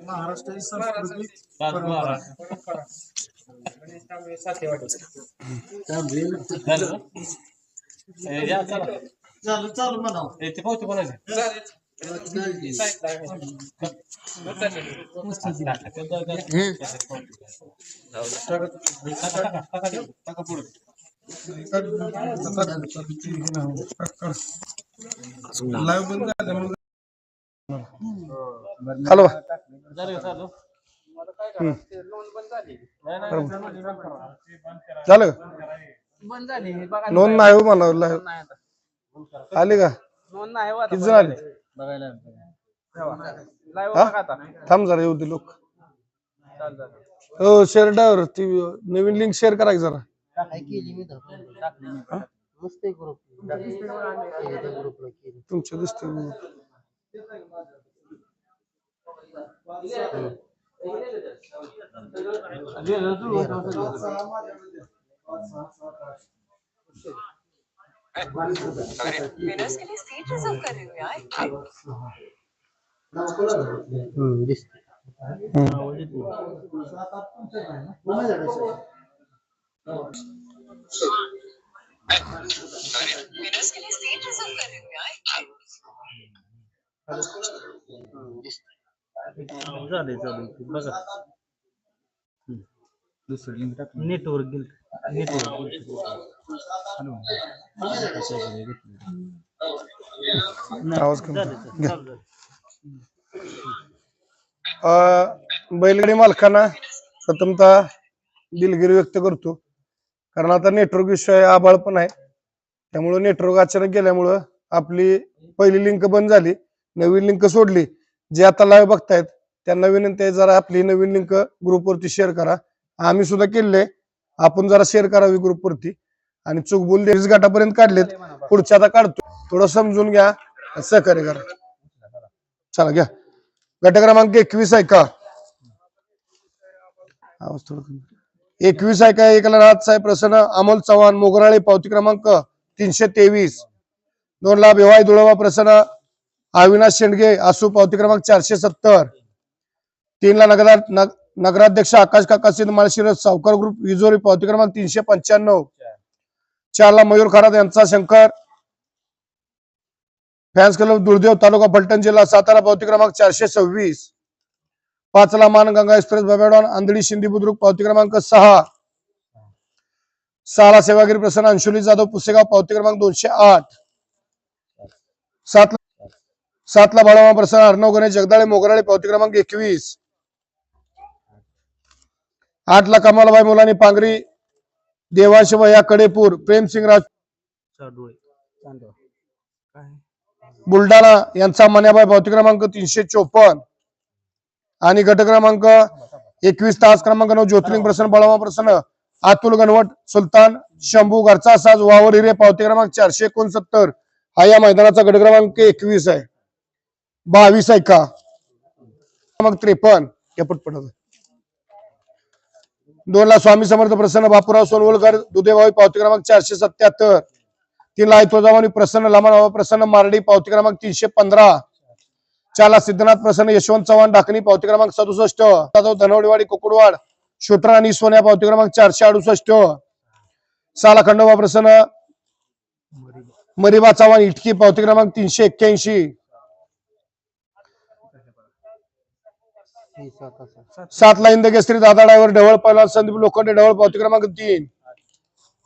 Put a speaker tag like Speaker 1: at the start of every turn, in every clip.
Speaker 1: महाराष्ट्राची संस्कृती चालू चालू म्हणावं लाईव्ह बंद झाल्यामुळे
Speaker 2: हॅलो. झालं का? नोंद नाही हो म्हणा live.
Speaker 3: नाही आता.
Speaker 2: आली का? किती जण आले? थांब जरा येऊ दे लोक. हो शेअर ड्रायव्हर ती नवीन लिंक शेअर करायची जरा. तुमच्या दिसते
Speaker 4: विनर्स के लिए सीट रिजर्व कर रही हूँ यार विनर्स के लिए सीट रिजर्व कर. रही हूँ यार
Speaker 3: नेटवर्क
Speaker 2: बैलगाडी मालकांना प्रथमतः दिलगिरी व्यक्त करतो. कारण आता नेटवर्क विषय आबाळ पण आहे. त्यामुळं नेटवर्क अचानक गेल्यामुळं आपली पहिली लिंक बंद झाली. नवीन लिंक सोडली. जे आता लाईव्ह बघतायत त्यांना विनंती आहे जरा आपली नवीन लिंक ग्रुपवरती शेअर करा. आम्ही सुद्धा केले आपण जरा शेअर करावी ग्रुपवरती आणि चुकबुल देवीस गटापर्यंत काढलेत. पुढच्या आता काढतो. थोडं समजून घ्या. सहकार्य करा. चला घ्या. गट क्रमांक एकवीस आहे का? आवाज थोडं कमी. एकवीस आहे का एकला राजसाहेब प्रसन्न अमोल चव्हाण मोगराळे पावती क्रमांक तीनशे तेवीस. दोन ला भिवाई दुळवा प्रसन्न अविनाश शेंडगे आसू पावती क्रमांक चारशे सत्तर. तीन ला नगरार नग- नगराध्यक्ष आकाश काका सिंध माळशिरज सावकार ग्रुप विजोरी पावती क्रमांक तीनशे पंच्याण्णव. चार ला मयूर खरात यांचा शंकर. फॅन्स क्लब दुर्देव तालुका फलटण जिल्हा सातारा पावती क्रमांक चारशे सव्वीस. पाच ला मानगंगा एक्सप्रेस बबेडॉन आंधळी शिंदी बुद्रुक पावती क्रमांक सहा. सहा ला सेवागिरी प्रसन्न अंशुली जाधव पुसेगाव पावती क्रमांक दोनशे आठ. सात सात ला बाळामा प्रसन्न अर्णव गणेश जगदाळे मोगराळे पावती क्रमांक एकवीस. आठ ला कमालबाई मुलानी पांगरी देवांश भैया कडेपूर प्रेमसिंग राज बुलढाणा यांचा मन्याबाई पावती क्रमांक तीनशे चोपन्न. आणि गट क्रमांक एकवीस तास क्रमांक नऊ ज्योतिर्लिंग प्रसन्न बळामा प्रसन्न अतुल गणवट सुलतान शंभू घरचा साज वावर हिरे पावती क्रमांक चारशे एकोणसत्तर. हा या मैदानाचा गट क्रमांक एकवीस आहे. बावीस आहे का? मग त्रेपन्न. पटपट दोन ला स्वामी समर्थ प्रसन्न बापूराव सोनवलकर दुधेभावी पावती क्रमांक चारशे सत्याहत्तर. तीन ला तुळजाभवानी प्रसन्न लमानबाबा प्रसन्न मारडी पावती क्रमांक तीनशे पंधरा. चाला सिद्धनाथ प्रसन्न यशवंत चव्हाण डाकणी पावती क्रमांक सदुसष्ट. जाधव धनवडीवाडी कुकुडवाड शूटर आणि सोन्या पावती क्रमांक चारशे अडुसष्ट. साला खंडोबा प्रसन्न मरिबा चव्हाण इटकी पावती क्रमांक तीनशे एक्क्याऐंशी. सात ला इंदकेसरी दादा ड्रायव्हर ढवळ पहिला संदीप लोखंडे ढवळ पावती क्रमांक तीन.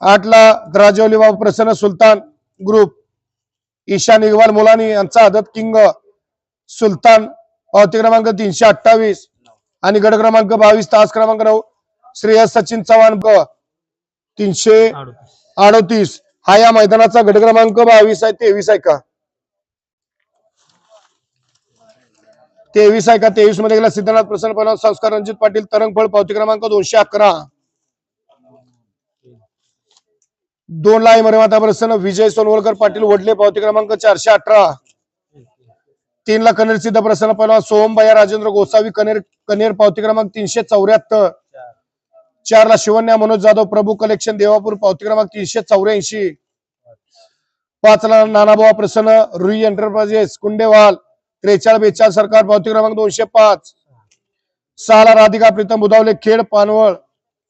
Speaker 2: आठ ला राजवली बाबा प्रसन्न सुलतान ग्रुप ईशान इकबाल मुलानी यांचा आदत किंग. सुलतान पावती क्रमांक तीनशे अठ्ठावीस आणि गड क्रमांक बावीस तास क्रमांक नऊ श्रेयस सचिन चव्हाण ब तीनशे अडोतीस. हा या मैदानाचा गड क्रमांक बावीस आहे तेवीस आहे का? तेवीस आहे का? तेवीसमध्ये गेला सिद्धनाथ प्रसन्न पहिला संस्कार रणजित पाटील तरंगफळ पावती क्रमांक दोनशे अकरा. दोन लाई मरमाता प्रसन्न विजय सोनवलकर पाटील वडले पावती क्रमांक चारशे अठरा. तीन ला कनेर सिद्ध प्रसन्न पहिला सोहमबाया राजेंद्र गोसावी कनेर कनेर पावती क्रमांक तीनशे चौऱ्याहत्तर. चार ला शिवन्या मनोज जाधव प्रभू कलेक्शन देवापूर पावती क्रमांक तीनशे चौऱ्याऐंशी. पाचला नानाभाऊ प्रसन्न रुई एंटरप्राइजेस कुंडेवाल त्रेचाळ बेचाळ सरकार पावती क्रमांक दोनशे पाच. सहाला राधिका प्रीतम बुधावले खेड पानवळ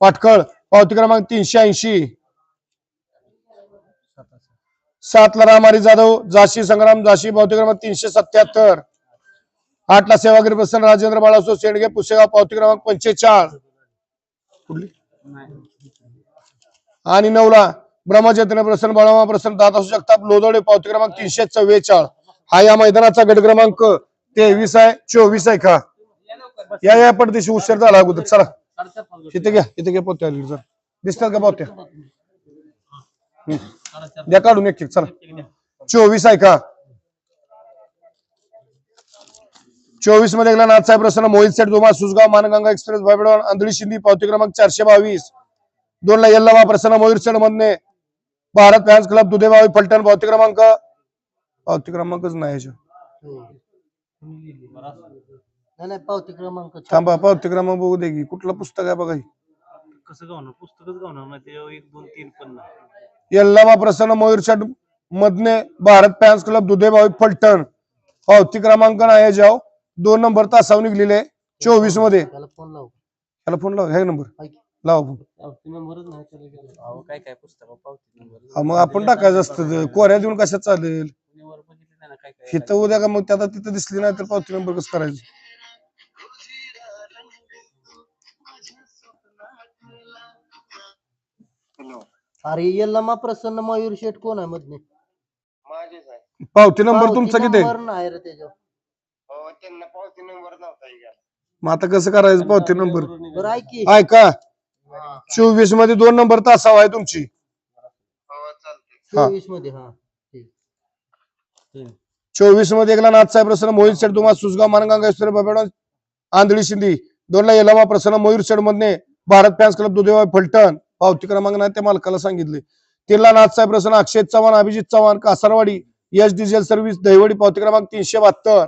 Speaker 2: पाटकळ पावती क्रमांक तीनशे ऐंशी. सातला रामारी जाधव जाशी संग्राम जाशी पावती क्रमांक तीनशे सत्याहत्तर. आठला सेवागिरी प्रसन्न राजेंद्र बाळासो शेडगे पुसेगाव पावती क्रमांक पंचेचाळ. कुठली? आणि नऊला ब्रह्मचैतन्य प्रसन्न बाळामा प्रसन्न दादा जगताप लोदोडे पावती क्रमांक तीनशे चव्वेचाळ. हा या मैदानाचा गट क्रमांक तेवीस आहे चोवीस आहे का? या या पडदेशी उशीर झाला अगोदर. चला. इथे घ्या इथे घ्या पोत्या दिसतात का पोत्या. द्या काढून एक चला. चोवीस आहे का? चोवीसमध्ये गेला नाथसाहेब प्रसन्न मोहित सेठ दोमा सुसगाव मानगंगा एक्सप्रेस बायबेडॉन आंधळी शिंदी पावती क्रमांक चारशे बावीस. दोन ला यल्लाबा प्रसन्न मोहित सेठ मधने भारत फॅन्स क्लब दुधेबावी फलटण पावती क्रमांक पावती क्रमांकच नाही
Speaker 5: नाही पावती क्रमांक
Speaker 2: थांबा पावती क्रमांक बघू दे की कुठलं पुस्तक आहे बघा हे.
Speaker 3: कसं गावणार? पुस्तकच गावणार नाही ते एक दोन तीन पण नाही.
Speaker 2: यल्लाबा प्रसन्न मयूर शेठ मधने भारत फॅन्स क्लब दुधेबावी फलटण. पावती क्रमांक नाही याच्यावर दोन नंबर तासावर निघलेले चोवीसमध्ये.
Speaker 5: त्याला फोन लाव.
Speaker 2: त्याला फोन लाव. हे नंबर. लावा फोन
Speaker 5: पावती नंबरच नाही त्याला गेला.
Speaker 3: अहो काय काय पुस्तक पावती नंबर
Speaker 2: हा, मग आपण टाकायचं असतं कोऱ्या देऊन कशात चालेल? इथं उद्या का मग त्याला तिथं दिसली नाही तर पावती नंबर कसं करायचं?
Speaker 5: अरे यल्लामा प्रसन्न मयूर शेठ कोण आहे मधने
Speaker 6: माझेच आहे.
Speaker 2: पावती नंबर तुमचा किती आहे?
Speaker 5: नंबर नाही रे त्याच्यावर.
Speaker 6: हो त्यांना पावती नंबर नव्हता इकडे
Speaker 2: मग आता कसं करायचं पावती नंबर?
Speaker 5: बरं ऐक की.
Speaker 2: ऐका चोवीसमध्ये दोन नंबर तासावा आहे तुमची.
Speaker 6: हो चालते
Speaker 5: चोवीसमध्ये हा. ठीक.
Speaker 2: चोवीसमध्ये एकला नाथसाहेब प्रसन्न मोहित शेठ दुमा सुसगाव मानगंगा एक्सप्रेस बाबेडॉन आंधळी शिंदी. दोन ला येलामा प्रसन्न मयूर शेठ मधने भारत फॅन्स क्लब दुधेवा फलटण. पावती क्रमांक नाही त्या मालकाला सांगितले. तिला नाथसाहेब प्रसन्न Akshay Chavan Abhijit Chavan Kasarwadi H diesel service Dahiwadi पावती क्रमांक तीनशे बहात्तर.